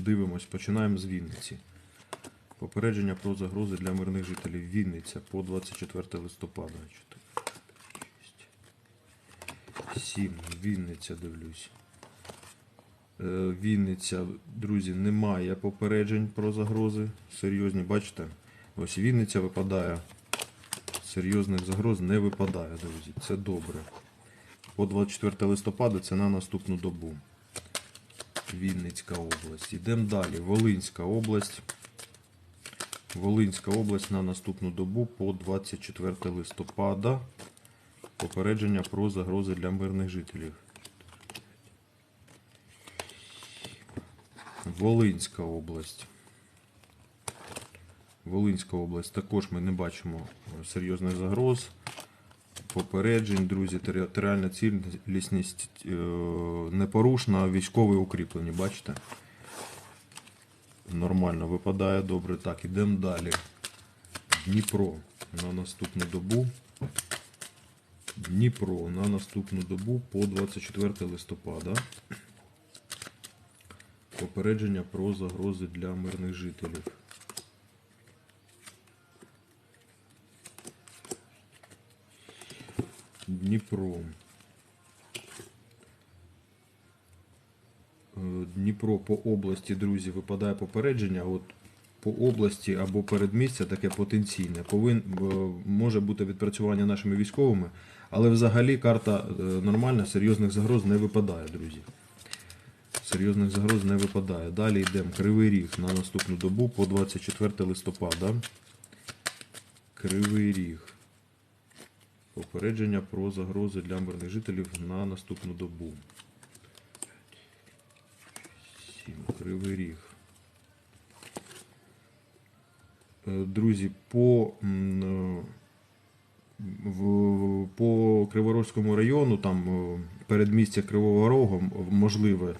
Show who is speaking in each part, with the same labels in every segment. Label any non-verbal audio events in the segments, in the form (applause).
Speaker 1: Дивимось, починаємо з Вінниці. Попередження про загрози для мирних жителів. Вінниця по 24 листопада. 7. Вінниця дивлюсь. Е, Вінниця, друзі, немає попереджень про загрози. Серйозні, бачите? Ось Вінниця випадає. Серйозних загроз не випадає, друзі. Це добре. По 24 листопада це на наступну добу. Вінницька область. Йдемо далі. Волинська область. Волинська область на наступну добу по 24 листопада. Попередження про загрози для мирних жителів. Волинська область. Волинська область. Також ми не бачимо серйозних загроз. Попереджень, друзі, територіальна цілісність е, непорушна, військові укріплені, бачите? Нормально випадає, добре. Так, ідемо далі. Дніпро на наступну добу. Дніпро на наступну добу по 24 листопада. Попередження про загрози для мирних жителів. Дніпро. Е, Дніпро по області, друзі, випадає попередження. От по області або передмістя таке потенційне. Повин, е, може бути відпрацювання нашими військовими, але взагалі карта е, нормальна, серйозних загроз не випадає, друзі. Серйозних загроз не випадає. Далі йдемо Кривий Ріг на наступну добу по 24 листопада. Кривий Ріг. Попередження про загрози для мирних жителів на наступну добу. 7. Кривий Ріг. Е, Друзі, по, е, в, по Криворозькому району, там е, передмістя Кривого Рогу, можливе,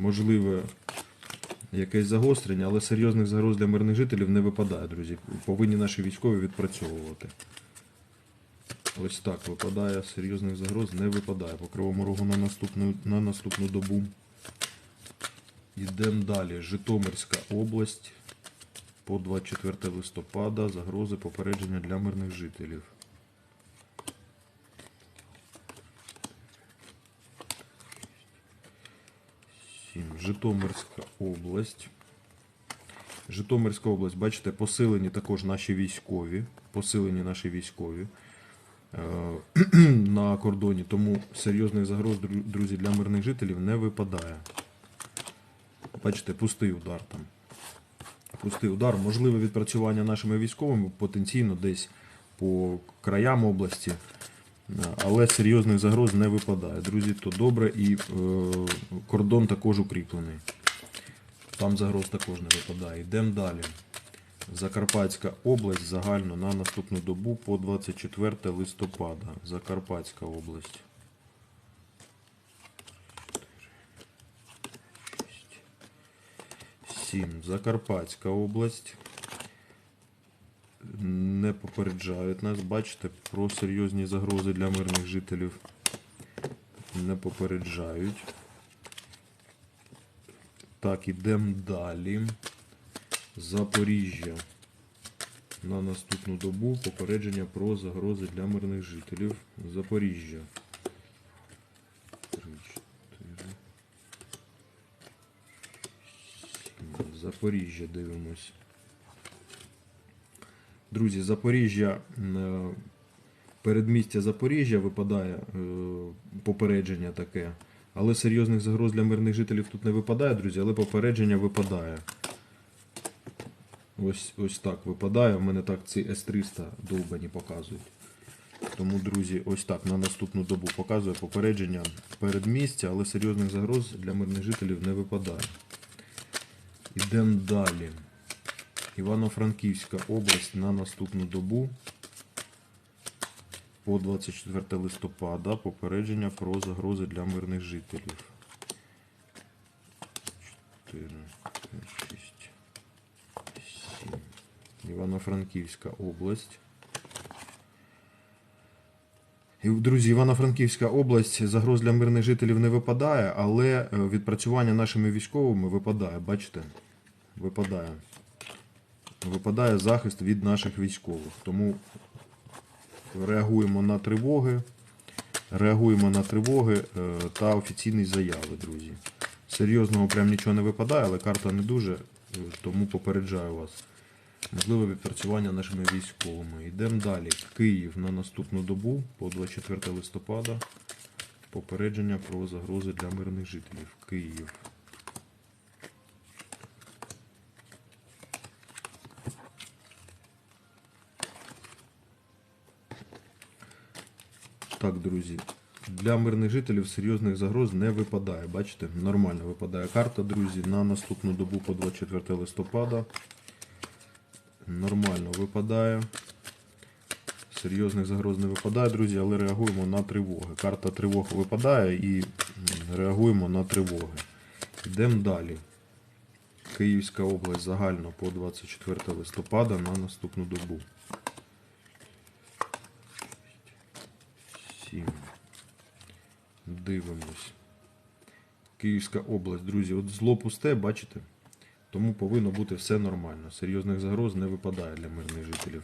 Speaker 1: можливе якесь загострення, але серйозних загроз для мирних жителів не випадає, друзі. Повинні наші військові відпрацьовувати. Ось так випадає, серйозних загроз не випадає. По Кривому Рогу на наступну, на наступну добу. Йдемо далі. Житомирська область. По 24 листопада загрози попередження для мирних жителів. Житомирська область. Житомирська область, бачите, посилені також наші військові. Посилені наші військові (clears throat) на кордоні. Тому серйозних загроз, друзі, для мирних жителів не випадає. Бачите, пустий удар там. Пустий удар. Можливе відпрацювання нашими військовими потенційно десь по краям області. Е, Але серйозних загроз не випадає. Друзі, то добре і е, кордон також укріплений. Там загроз також не випадає. Йдемо далі. Закарпатська область загально на наступну добу по 24 листопада. Закарпатська область. 7. Закарпатська область. Не попереджають нас, бачите, про серйозні загрози для мирних жителів. Не попереджають. Так, ідемо далі. Запоріжжя. На наступну добу попередження про загрози для мирних жителів. Запоріжжя. Запоріжжя дивимось. Друзі, Запоріжжя, е, передмістя Запоріжжя випадає е, попередження таке. Але серйозних загроз для мирних жителів тут не випадає, друзі, але попередження випадає. Ось, ось так випадає. У мене так ці С-300 довбані показують. Тому, друзі, ось так на наступну добу показує попередження передмістя, але серйозних загроз для мирних жителів не випадає. Йдемо далі. Івано-Франківська область на наступну добу по 24 листопада попередження про загрози для мирних жителів. 4, 5, 6, 7. Івано-Франківська область. Друзі, Івано-Франківська область загроз для мирних жителів не випадає, але е, відпрацювання нашими військовими випадає. Бачите? Випадає. Випадає захист від наших військових. Тому реагуємо на тривоги, реагуємо на тривоги е, та офіційні заяви, друзі. Серйозного прям нічого не випадає, але карта не дуже, е, тому попереджаю вас. Можливе відпрацювання нашими військовими. Йдемо далі. Київ на наступну добу по 24 листопада. Попередження про загрози для мирних жителів. Київ. Так, друзі. Для мирних жителів серйозних загроз не випадає. Бачите, нормально випадає карта, друзі, на наступну добу по 24 листопада. Нормально випадає. Серйозних загроз не випадає, друзі, але реагуємо на тривоги. Карта тривог випадає і реагуємо на тривоги. Йдемо далі. Київська область загально по 24 листопада на наступну добу. 7. Дивимось. Київська область, друзі, от зло пусте, бачите? Тому повинно бути все нормально. Серйозних загроз не випадає для мирних жителів.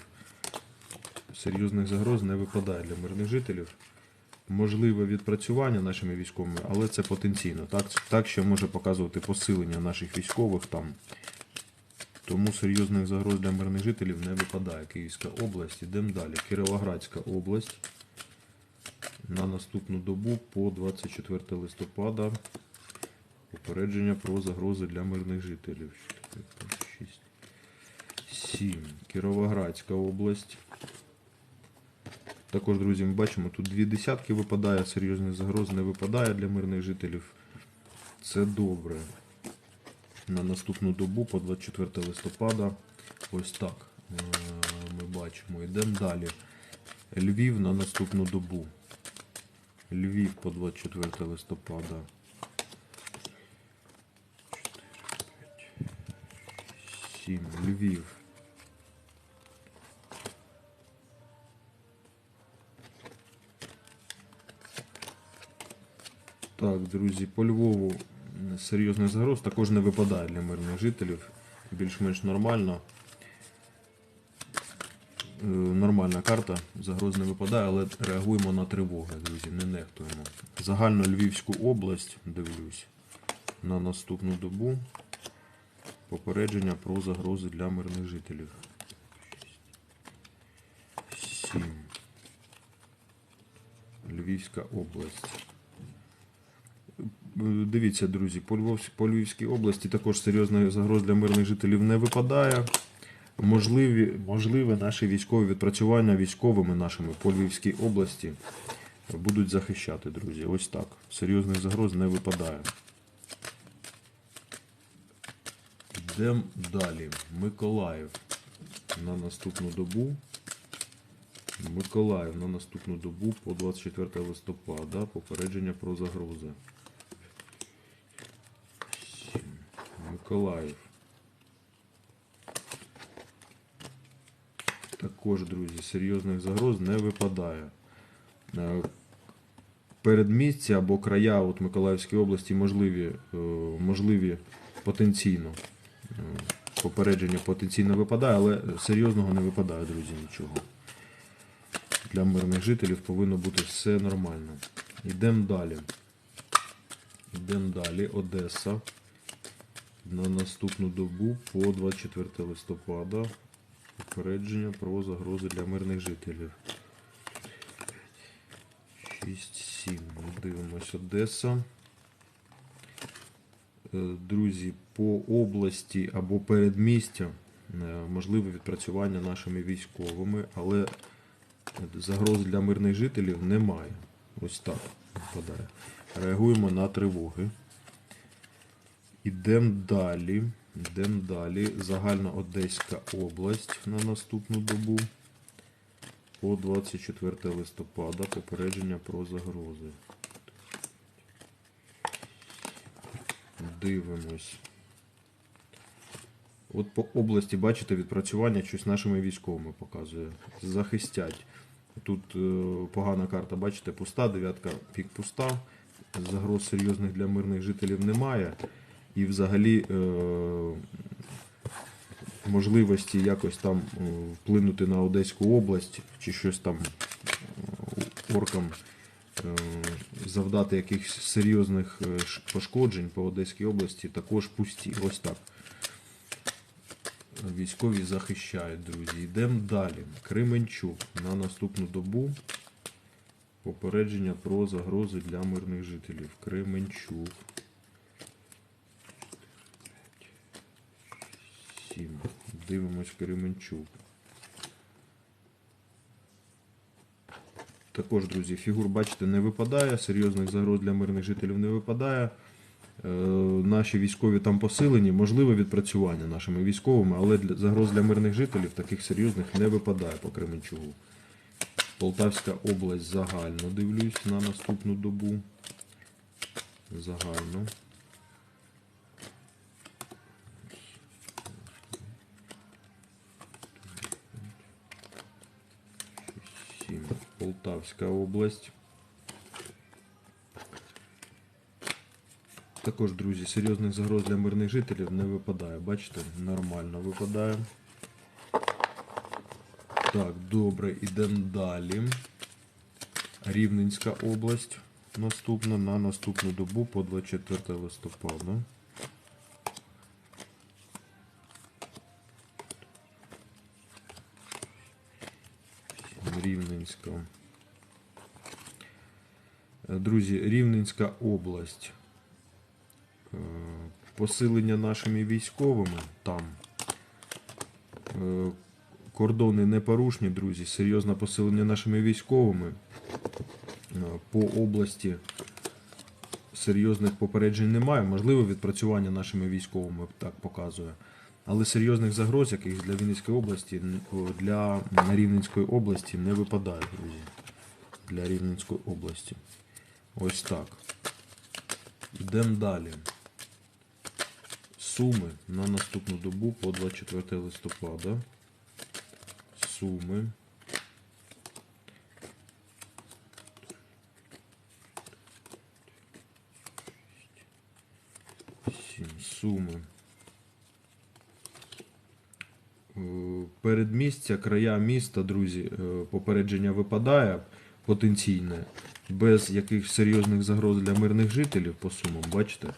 Speaker 1: Серйозних загроз не випадає для мирних жителів. Можливе відпрацювання нашими військовими, але це потенційно. Так, так ще може показувати посилення наших військових там. Тому серйозних загроз для мирних жителів не випадає. Київська область. Ідемо далі. Кіровоградська область. На наступну добу по 24 листопада. Попередження про загрози для мирних жителів. 6, 7. Кіровоградська область. Також, друзі, ми бачимо, тут дві десятки випадає, серйозних загроз не випадає для мирних жителів. Це добре. На наступну добу по 24 листопада. Ось так. е, Ми бачимо. Йдемо далі. Львів на наступну добу. Львів по 24 листопада. 7. Львів. Так, друзі, по Львову м, серйозних загроз також не випадає для мирних жителів. Більш-менш нормально. Е, Нормальна карта, загроз не випадає, але реагуємо на тривоги, друзі, не нехтуємо. Загально Львівську область, дивлюсь, на наступну добу. Попередження про загрози для мирних жителів. 7. Львівська область. Е, Дивіться, друзі, по, Львівській області також серйозних загроз для мирних жителів не випадає. Можливі, можливе наші військові відпрацювання військовими нашими по Львівській області будуть захищати, друзі. Ось так. Серйозних загроз не випадає. Йдемо далі. Миколаїв на наступну добу. Миколаїв на наступну добу по 24 листопада. Попередження про загрози. Миколаїв. Також, друзі, серйозних загроз не випадає. Е, Передмістя або края от Миколаївської області можливі, е, можливі потенційно. Попередження потенційно випадає, але серйозного не випадає, друзі, нічого. Для мирних жителів повинно бути все нормально. Йдемо далі. Йдемо далі. Одеса. На наступну добу по 24 листопада. Попередження про загрози для мирних жителів. 6-7. Дивимось Одеса. Е, Друзі, по області або передмістя е, можливе відпрацювання нашими військовими, але загроз для мирних жителів немає. Ось так випадає. Реагуємо на тривоги. Ідемо далі. Йдемо далі. Загальна Одеська область на наступну добу. По 24 листопада попередження про загрози. Дивимось. От по області, бачите, відпрацювання щось нашими військовими показує. Захистять. Тут е, погана карта, бачите, пуста, дев'ятка пік пуста. Загроз серйозних для мирних жителів немає. І взагалі е, можливості якось там е, вплинути на Одеську область чи щось там оркам завдати якихось серйозних е, пошкоджень по Одеській області також пусті. Ось так. Військові захищають, друзі. Йдемо далі. Кременчук на наступну добу. Попередження про загрози для мирних жителів. Кременчук. 7. Дивимось Кременчук. Також, друзі, фігур, бачите, не випадає. Серйозних загроз для мирних жителів не випадає. Е, Наші військові там посилені, можливе відпрацювання нашими військовими, але загроз для мирних жителів таких серйозних не випадає по Кременчугу. Полтавська область загально дивлюсь на наступну добу. Загально. Сім. Полтавська область. Також, друзі, серйозних загроз для мирних жителів не випадає. Бачите, нормально випадає. Так, добре, ідемо далі. Рівненська область. Наступна на наступну добу по 24 листопада. Рівненська. Друзі, Рівненська область. Е, Посилення нашими військовими там. Е, Кордони непорушні, друзі. Серйозне посилення нашими військовими. Е, По області серйозних попереджень немає. Можливо, відпрацювання нашими військовими так показує. Але серйозних загроз, яких для Вінницької області, для Рівненської області не випадає, друзі. Для Рівненської області. Ось так. Йдемо далі. Суми на наступну добу по 24 листопада. Суми. Суми. Е, Передмістя, края міста, друзі, е, попередження випадає потенційне, без якихось серйозних загроз для мирних жителів по сумам, бачите?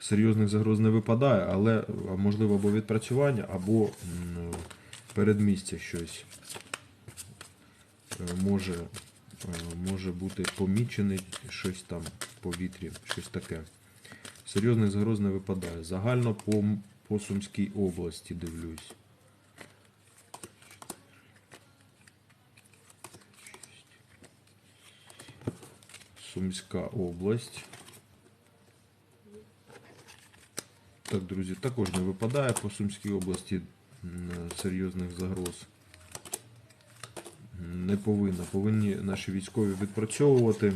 Speaker 1: Серйозних загроз не випадає, але можливо або відпрацювання, або передмістя щось е, може, е, може бути помічене щось там в повітрі, щось таке. Серйозних загроз не випадає. Загально по, по Сумській області дивлюсь. Сумська область. Так, друзі, також не випадає по Сумській області серйозних загроз. Не повинна. Повинні наші військові відпрацьовувати.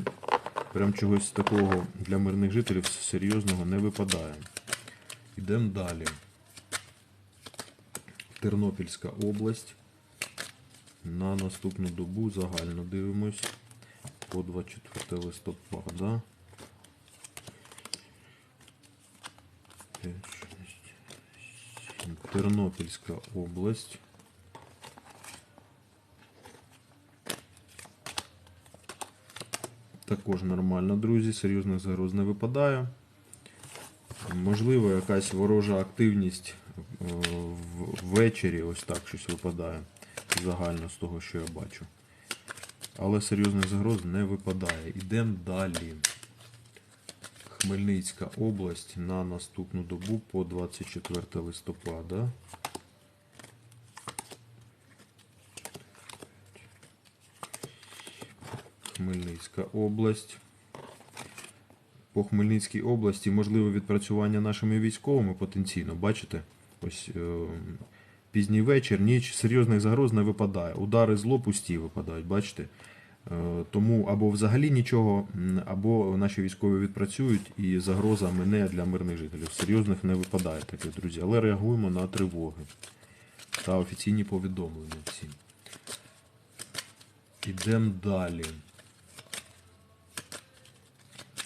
Speaker 1: Прям чогось такого для мирних жителів серйозного не випадає. Йдемо далі. Тернопільська область. На наступну добу загально дивимось по 24 листопада. 5, 6, 7. Тернопільська область. Також нормально, друзі, серйозних загроз не випадає. Можливо, якась ворожа активність е, ввечері, ось так щось випадає загально з того, що я бачу. Але серйозних загроз не випадає. Ідемо далі. Хмельницька область на наступну добу по 24 листопада. Хмельницька область. По Хмельницькій області можливе відпрацювання нашими військовими потенційно. Бачите? Ось е, пізній вечір, ніч серйозних загроз не випадає. Удари зло пусті випадають, бачите? Е, Тому або взагалі нічого, або наші військові відпрацюють і загроза мене для мирних жителів. Серйозних не випадає таке, друзі. Але реагуємо на тривоги та офіційні повідомлення всі. Ідемо далі.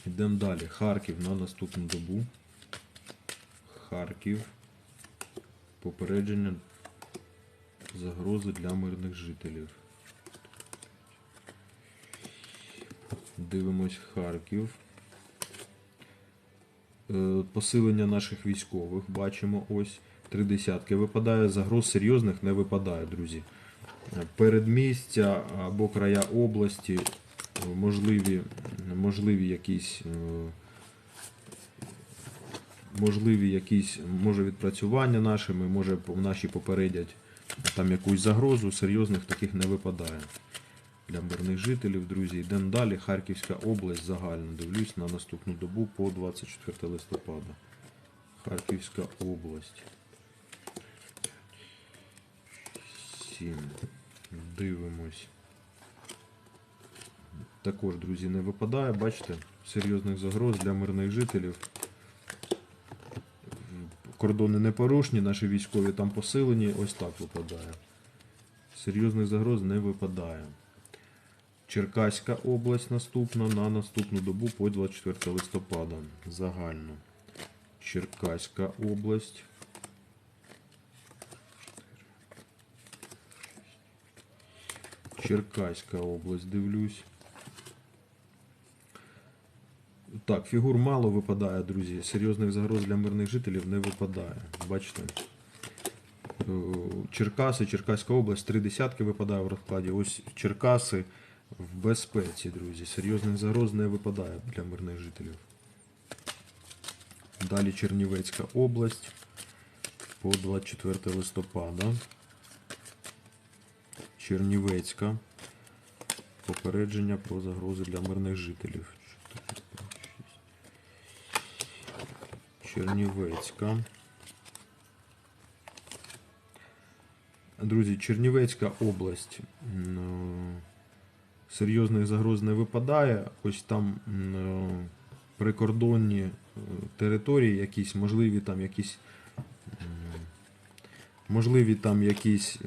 Speaker 1: Ідемо далі. Харків на наступну добу. Харків. Попередження загрози для мирних жителів. Дивимось Харків. Е, Посилення наших військових бачимо ось три десятки. Випадає загроз серйозних, не випадає, друзі. Е, Передмістя або края області, е, можливі, можливі якісь. Можливі якісь, може відпрацювання нашими, може наші попередять там якусь загрозу, серйозних таких не випадає для мирних жителів, друзі. Йдемо далі. Харківська область загально. Дивлюсь на наступну добу по 24 листопада. Харківська область. 7. Дивимось. Також, друзі, не випадає. Бачите, серйозних загроз для мирних жителів. Кордони непорушні, наші військові там посилені. Ось так випадає. Серйозних загроз не випадає. Черкаська область наступна на наступну добу по 24 листопада. Загально. Черкаська область. Черкаська область, дивлюсь. Так, фігур мало випадає, друзі. Серйозних загроз для мирних жителів не випадає. Бачите? Е, Черкаси, Черкаська область, три десятки випадає в розкладі. Ось Черкаси в безпеці, друзі. Серйозних загроз не випадає для мирних жителів. Далі Чернівецька область по 24 листопада. Чернівецька. Попередження про загрози для мирних жителів. 4, 5, 6. Чернівецька. Друзі, Чернівецька область. е, Серйозних загроз не випадає. Ось там е, прикордонні е, території, якісь, можливі там якісь. Можливі там якісь.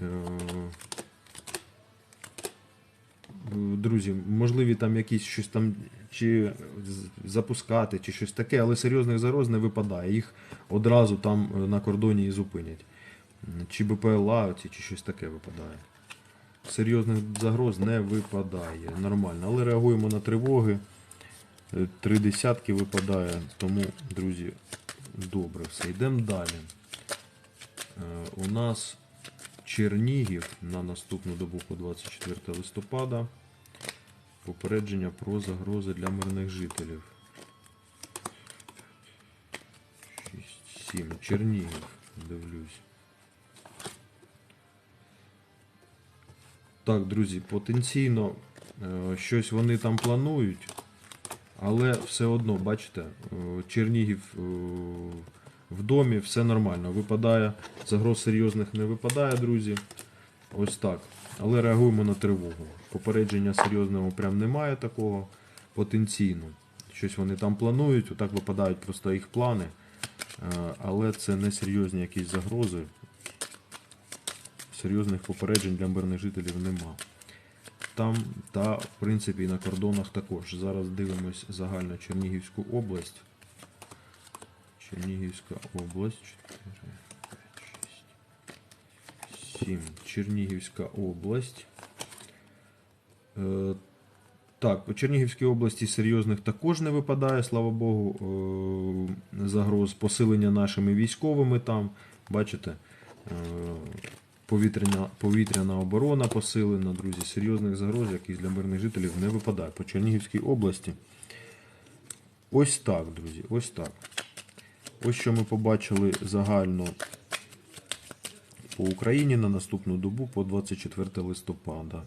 Speaker 1: Друзі, можливі там якісь щось там чи запускати, чи щось таке, але серйозних загроз не випадає. Їх одразу там е, на кордоні і зупинять. Чи БПЛА, чи, щось таке випадає. Серйозних загроз не випадає. Нормально. Але реагуємо на тривоги. Е, Три десятки випадає. Тому, друзі, добре все. Йдемо далі. Е, У нас Чернігів на наступну добу по 24 листопада. Попередження про загрози для мирних жителів. 6, 7. Чернігів. Дивлюсь. Так, друзі, потенційно е, щось вони там планують, але все одно, бачите, е, Чернігів е, в домі, все нормально. Випадає, загроз серйозних не випадає, друзі. Ось так. Але реагуємо на тривогу. Попередження серйозного прям немає такого потенційно. Щось вони там планують, отак випадають просто їх плани. Е, Але це не серйозні якісь загрози. Серйозних попереджень для мирних жителів нема. Там та, в принципі, і на кордонах також. Зараз дивимось загально Чернігівську область. Чернігівська область. 4, 5, 6, 7. Чернігівська область. Е, так, по Чернігівській області серйозних також не випадає, слава Богу, е, загроз посилення нашими військовими там. Бачите, е, повітряна, повітряна оборона посилена, друзі. Серйозних загроз, яких для мирних жителів не випадає. По Чернігівській області. Ось так, друзі, ось так. Ось що ми побачили загально по Україні на наступну добу по 24 листопада.